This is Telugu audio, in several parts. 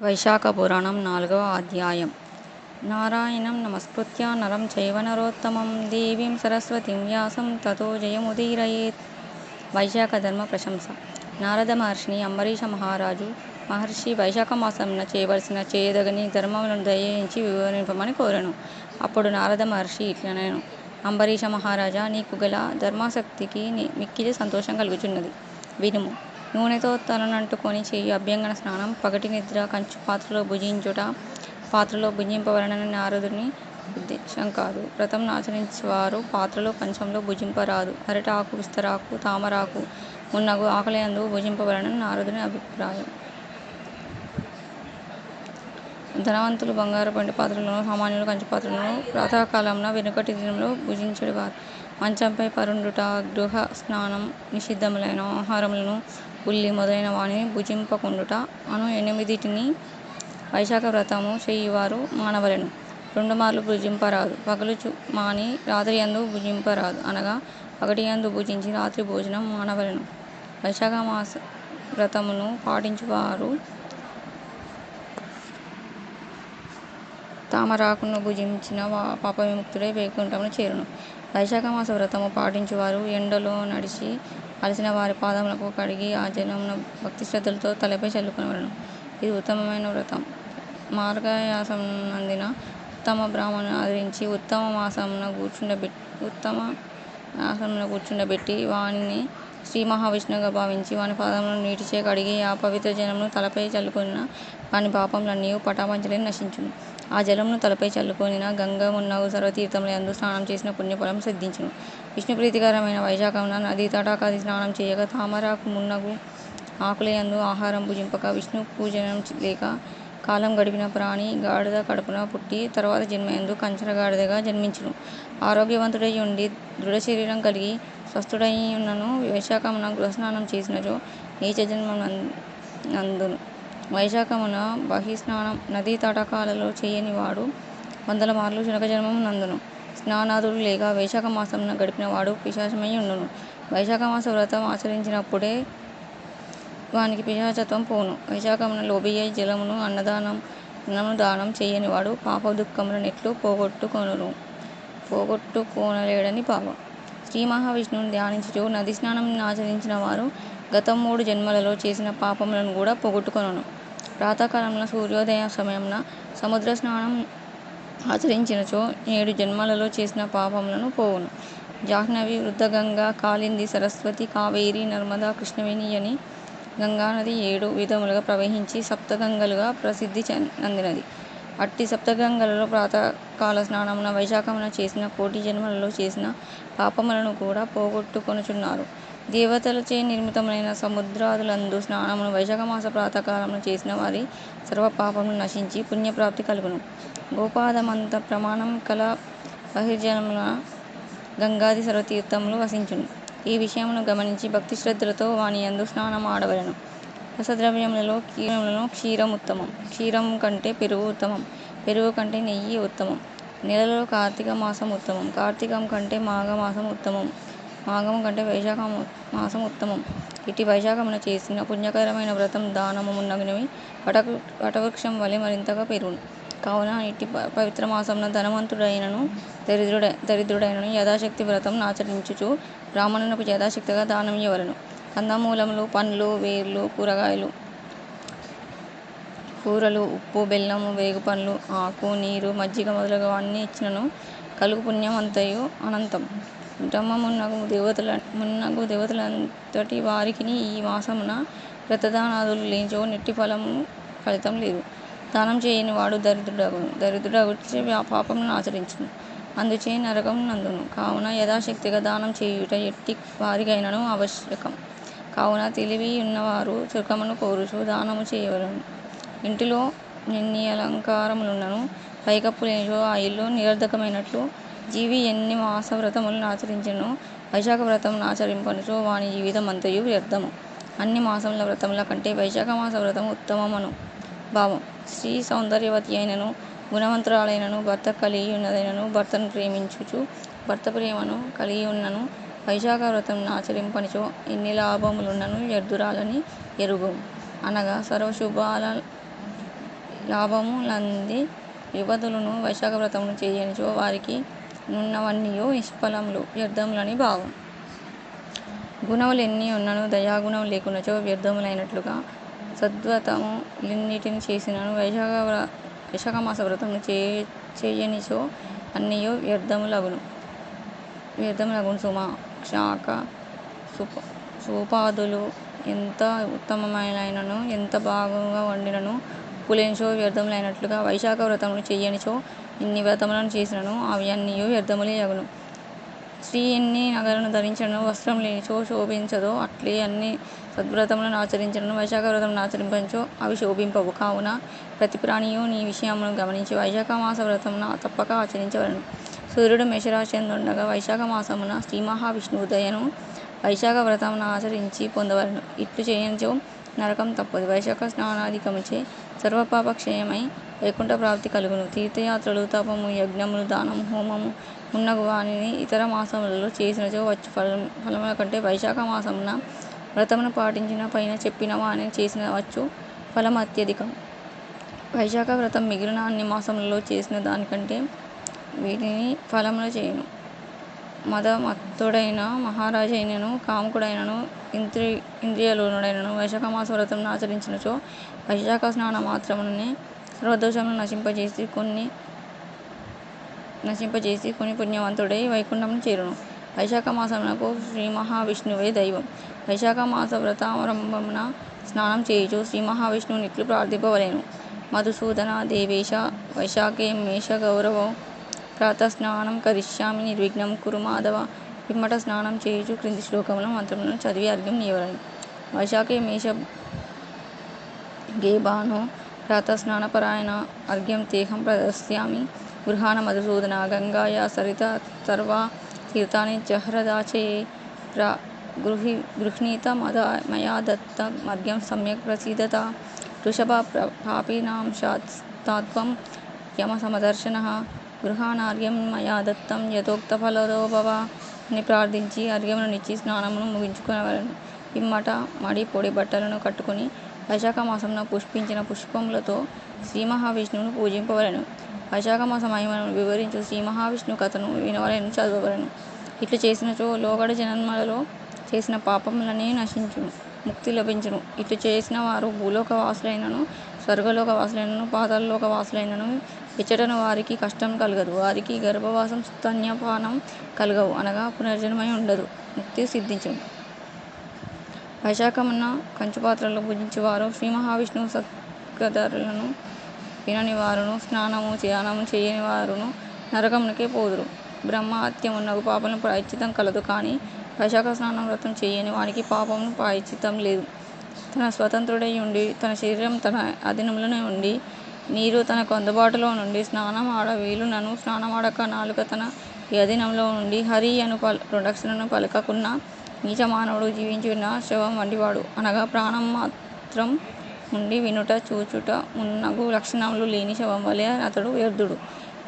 వైశాఖ పురాణం నాలుగవ అధ్యాయం. నారాయణం నమస్కృత్య నరం చైవనరోత్తమం దేవీం సరస్వతిం వ్యాసం తతో జయముదీరయేత్. వైశాఖ ధర్మ ప్రశంస. నారద మహర్షిని అంబరీష మహారాజు మహర్షి వైశాఖ మాసంన చేయవలసిన చేయదగని ధర్మములను దయించి వివరింపమని కోరాను. అప్పుడు నారద మహర్షి ఇట్లనేను. అంబరీష మహారాజా నీకు గల ధర్మాసక్తికి మిక్కిలి సంతోషం కలుగుచున్నది. వినుము. నూనెతో తలనంటుకొని చేయు అభ్యంగన స్నానం పగటి నిద్ర కంచు పాత్రలో భుజించుట పాత్రలో భుజింపవలనని నారదుని ఉద్దేశం కాదు. వ్రతం ఆచరించేవారు పాత్రలో కంచంలో భుజింపరాదు. అరిటాకు విస్తరాకు తామరాకు మున్నగు ఆకలియందు భుజింపవలనని నారదుని అభిప్రాయం. ధనవంతులు బంగారు వెండి పాత్రలను సామాన్యులు కంచు పాత్రలను ప్రాతకాలంలో వెనుకటి దినంలో భుజించువారు మంచంపై పరుండుట గృహ స్నానం నిషిద్ధములైన ఆహారములను ఉల్లి మొదలైన వానిని భుజింపకుండుట. అను ఎనిమిదిటిని వైశాఖ వ్రతము చేయువారు మానవలెను. రెండు మార్లు భుజింపరాదు. పగలు మాని రాత్రి యందు భుజింపరాదు. అనగా పగటి యందు భుజించి రాత్రి భోజనం మానవలెను. వైశాఖ మాస వ్రతమును పాటించువారు తామరాకును భుజించిన పాపవిముక్తుడై వైకుంఠమును చేరును. వైశాఖ మాస వ్రతము పాటించువారు. ఎండలో నడిచి అలసిన వారి పాదములకు కడిగి ఆ జలమును భక్తి శ్రద్ధలతో తలపై చల్లుకునేవారు ఇది ఉత్తమమైన వ్రతం. మార్గమాసమునందిన ఉత్తమ బ్రాహ్మణుని ఆదరించి ఉత్తమ మాసమున కూర్చుండబెట్టి ఉత్తమ మాసమున కూర్చుండబెట్టి వానిని శ్రీ మహావిష్ణుగా భావించి వాని పాదములను నీటిచే కడిగి ఆ పవిత్ర జనమును తలపై చల్లుకున్న వాని పాపములన్నీ పటాపంచలై నశించును. ఆ జలమును తలపై చల్లుకొనిన గంగ మున్నగు సర్వతీర్థములయందు స్నానం చేసిన పుణ్యఫలము సిద్ధించును. విష్ణుప్రీతికరమైన వైశాఖమున నదీ తటాకాది స్నానం చేయక తామరాకు మున్నగు ఆకులయందు ఆహారం భుజింపక విష్ణు పూజనం లేక కాలం గడిపిన ప్రాణి గాడిద కడుపున పుట్టి తర్వాత జన్మయందు కంచర గాడిదగా జన్మించును. ఆరోగ్యవంతుడై ఉండి దృఢ శరీరం కలిగి స్వస్థుడైయున్నను వైశాఖమున గృహస్నానం చేసినచో నీచ జన్మనందును వైశాఖమున బహిస్నానం నదీ తటాకాలలో చేయని వాడు వందల మార్లు శునకజన్మము నందును. స్నానాదులు లేక వైశాఖ మాసమున గడిపిన వాడు పిశాచమై ఉండును. వైశాఖ మాస వ్రతం ఆచరించినప్పుడే వానికి పిశాచత్వం పోను వైశాఖమున లోభియై జలమును అన్నమును దానం చేయని వాడు పాప దుఃఖములనెట్లు పోగొట్టుకొనును. పోగొట్టుకోనలేడని పాపం. శ్రీ మహావిష్ణువుని ధ్యానించుచు నది స్నానం ఆచరించిన వారు గత మూడు జన్మలలో చేసిన పాపములను కూడా పోగొట్టుకొనును. ప్రాతకాలంలో సూర్యోదయ సమయమున సముద్ర స్నానం ఆచరించినచో ఏడు జన్మలలో చేసిన పాపములను పోవును. జాహ్నవి వృద్ధగంగా కాళింది సరస్వతి కావేరి నర్మద కృష్ణవేణి అని గంగానది ఏడు విధములుగా ప్రవహించి సప్తగంగలుగా ప్రసిద్ధి నందినది అట్టి సప్తగంగలలో ప్రాతకాల స్నానమున వైశాఖమున చేసిన కోటి జన్మలలో చేసిన పాపములను కూడా పోగొట్టుకొనుచున్నారు. దేవతలచే నిర్మితమైన సముద్రాదులందు స్నానమును వైశాఖమాస ప్రాతకాలమున చేసిన వారి సర్వపాపములు నశించి పుణ్యప్రాప్తి కలుగును. గోపాదమంత ప్రమాణం కల బహిర్జలమున గంగాది సర్వతీర్థములు వసించును. ఈ విషయమును గమనించి భక్తి శ్రద్ధలతో వాని యందు స్నానం ఆడవలెను. రసద్రవ్యములలో కీరములలో క్షీరం ఉత్తమం క్షీరం కంటే పెరుగు ఉత్తమం. పెరుగు కంటే నెయ్యి ఉత్తమం. నెలలో కార్తీక మాసం ఉత్తమం. కార్తీకం కంటే మాఘ మాసం ఉత్తమం. మాఘము కంటే వైశాఖ మాసం ఉత్తమం. ఇట్టి వైశాఖమున చేసిన పుణ్యకరమైన వ్రతం దానము మున్నగునవి వటవృక్షం వలె మరింతగా పెరుగును కావున ఇట్టి పవిత్ర మాసమున ధనవంతుడైనను దరిద్రుడైనను యథాశక్తి వ్రతం ఆచరించుచు బ్రాహ్మణునకు యథాశక్తిగా ఇవ్వలను కందమూలములు పండ్లు వేర్లు కూరగాయలు కూరలు ఉప్పు బెల్లము వేగుపండ్లు ఆకు నీరు మజ్జిగ మొదలగు అన్నీ ఇచ్చినను కలుగు పుణ్యం అంతయు అనంతం. బ్రహ్మ మున్నగు దేవతల మున్నగు దేవతలంతటి వారికిని ఈ మాసమున వ్రతదానాదులు లేనిచో నెట్టి ఫలము ఫలితం లేదు. దానం చేయని వాడు దరిద్రుడగును. దరిద్రుడగుచే పాపమును ఆచరించును. అందుచే నరకం నందును. కావున యథాశక్తిగా దానం చేయుట ఎట్టి వారికైనను ఆవశ్యకం. కావున తెలివి ఉన్నవారు చురుకమును కోరుచు దానము చేయవలను. ఇంటిలో నిన్ని అలంకారములున్నను పైకప్పు లేనిచో ఆ ఇల్లు నిరర్ధకమైనట్లు జీవి ఎన్ని మాస వ్రతములను ఆచరించను? వైశాఖ వ్రతమును ఆచరింపనిచో వాని జీవితం అంతయు వ్యర్థము. అన్ని మాసముల వ్రతముల కంటే వైశాఖ మాస వ్రతము ఉత్తమమను. భావం. స్త్రీ సౌందర్యవతి అయినను గుణవంతురాలైనను భర్త కలిగియున్నదైనను భర్తను ప్రేమించుచు భర్త ప్రేమను కలిగి ఉన్నను వైశాఖ వ్రతంను ఆచరింపనిచో ఎన్ని లాభములున్నను ఎర్దురాలని ఎరుగు. అనగా సర్వశుభాల లాభములంది యువతులను వైశాఖ వ్రతమును చేయనిచో వారికి నున్నవన్నీయు నిష్ఫలములు వ్యర్థములని భావం. గుణములు ఎన్ని ఉన్నను దయాగుణం లేకున్నచో వ్యర్థములైనట్లుగా సద్వతము ఎన్నిటిని చేసినను వైశాఖమాస చే చేయనిచో అన్నీయో వ్యర్థములగును సుమా! శాక సూపాదులు ఎంత ఉత్తమమైనను ఎంత బాగుగా వండినను ఉప్పు వ్యర్థములైనట్లుగా వైశాఖ వ్రతమును చేయనిచో ఎన్ని వ్రతములను చేసినను అవి అన్నీయు వ్యర్థములే అగును స్త్రీ ఎన్ని నగలను ధరించినను వస్త్రం లేనిచో శోభించదో అట్లే అన్ని సద్వ్రతములను ఆచరించడం వైశాఖ వ్రతమును ఆచరింపంచో అవి శోభింపవు. కావున ప్రతి ప్రాణియు నీ విషయమును గమనించి వైశాఖమాస వ్రతమున తప్పక ఆచరించవలను సూర్యుడు మేషరాశి యందుండగా వైశాఖ మాసమున శ్రీమహావిష్ణువు ఉదయను వైశాఖ వ్రతమునాచరించి పొందవలను ఇట్లు చేయనిచో నరకం తప్పదు. వైశాఖ స్నానాధికముచే సర్వపాప క్షయమై వైకుంఠ ప్రాప్తి కలుగును. తీర్థయాత్రలు, తపము, యజ్ఞములు, దానము, హోమము మున్నగు వానిని ఇతర మాసములలో చేసినచో వచ్చు. ఫలములకంటే వైశాఖ మాసమున వ్రతమును పాటించిన పైన చెప్పిన వానిని చేసిన వచ్చు ఫలం అత్యధికం. వైశాఖ వ్రతం మిగిలిన అన్ని మాసములలో చేసిన దానికంటే వీటిని ఫలములు చేయను. మదమత్తుడైన మహారాజైనను కాముకుడైనను ఇంద్రి ఇంద్రియలోనుడైనను వైశాఖమాస వ్రతమును ఆచరించినచో వైశాఖ స్నాన మాత్రముననే సర్వదోషములను నశింపజేసి కొని పుణ్యవంతుడై వైకుంఠమును చేరును. వైశాఖ మాసమునకు శ్రీ మహావిష్ణువే దైవం. వైశాఖ మాస వ్రతారంభమున స్నానం చేయుచు శ్రీ శ్రీమహావిష్ణువునిట్లు ప్రార్థింపవలేను మధుసూదన దేవేశ వైశాఖే మేష గౌరవం ప్రాతఃస్నానం కరిష్యామి నిర్విఘ్నం కురు మాధవ పిమ్మట స్నానం చేయుచు క్రింది శ్లోకముల మంత్రములను చదివి అర్ఘ్యం నీయవలెను. వైశాఖే మేష గే భానో ప్రాతఃస్నానపరాయణా అర్ఘ్యం తేహం ప్రదర్శ్యామి గృహాణ మధుసూదన గంగాయా సరిత సరితాస్తర్వా తీర్థాని జహ్రదాచయే గృహ్ణీత మయా దత్త మద్యం సమ్యక్ ప్రసీదత వృషభ పాపినాంస్తాత్వం యమసమదర్శనః గృహాణార్ఘ్యం మయా దత్తం యథోక్తఫలదో భవ అని ప్రార్థించి అర్ఘ్యమునిచ్చి స్నానమును ముగించుకొనవలెను. పిమ్మట మడి పొడి బట్టలను కట్టుకొని మాసంలో పుష్పించిన పుష్పములతో శ్రీ మహావిష్ణువును పూజింపవలను వైశాఖ మాస మహిమను వివరించు శ్రీమహావిష్ణు కథను వినవలను చదవవలెను. ఇట్లు చేసినచో లోగడ జన్మలలో చేసిన పాపములనే నశించును. ముక్తి లభించును. ఇట్లు చేసిన వారు భూలోక వాసులైనను స్వర్గలోక వాసులైనను పాతాళలోక వాసులైనను ఇచ్చటను వారికి కష్టం కలుగదు. వారికి గర్భవాసం స్తన్యపానం కలుగవు అనగా పునర్జన్మై ఉండదు. ముక్తి సిద్ధించును. వైశాఖమున కంచుపాత్రలలో శ్రీ మహావిష్ణువు సద్గాథలను వినని వారును స్నానము ధ్యానము చేయని వారును నరకమునకే పోదురు. బ్రహ్మ హత్య మున్నగు ప్రాయచితం కలదు కానీ వైశాఖ స్నానం వ్రతం చేయని వానికి పాపం ప్రాయచితం లేదు. తన స్వతంత్రుడై ఉండి తన శరీరం తన అధీనంలోనే ఉండి నీరు తనకు అందుబాటులో నుండి స్నానమాడ వీలునను స్నానమాడక నాలుక తన యధీనములో నుండి హరి అను ప్రొడక్షన్ను పలకకున్న నీచ మానవుడు శవం వంటివాడు. అనగా ప్రాణం మాత్రం నుండి వినుట చూచుట మున్నగు లక్షణములు లేని శవం వలె అతడు వ్యర్థుడు.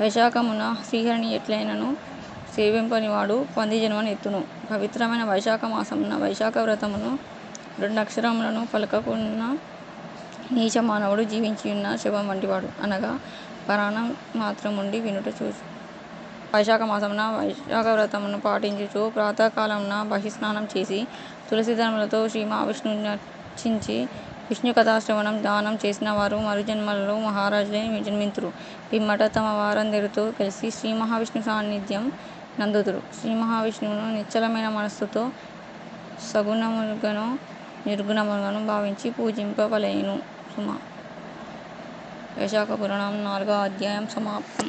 వైశాఖమున శ్రీహరిని ఎట్లైనను సేవింపనివాడు పంది జన్మనెత్తును పవిత్రమైన వైశాఖ మాసమున వైశాఖ వ్రతమును రెండక్షరములను పలకకున్న నీచ మానవుడు జీవించియున్న శవము వంటివాడు. అనగా ప్రాణమాత్రముండి వినుట చూచుట. వైశాఖ మాసమున వైశాఖ వ్రతమును పాటించుచు ప్రాతకాలమున బహిస్నానం చేసి తులసిధర్మలతో శ్రీ మహావిష్ణువుని నర్చించి విష్ణు కథాశ్రవణం దానం చేసిన వారు మరుజన్మలలో మహారాజులే జన్మింతురు. పిమ్మట తమ వారందరితో కలిసి శ్రీ మహావిష్ణు సాన్నిధ్యం నందుతురు శ్రీ మహావిష్ణువును నిశ్చలమైన మనస్సుతో సగుణముగనో నిర్గుణముగనో భావించి పూజింపవలేను సుమా! వైశాఖ పురాణం నాలుగో అధ్యాయం సమాప్తం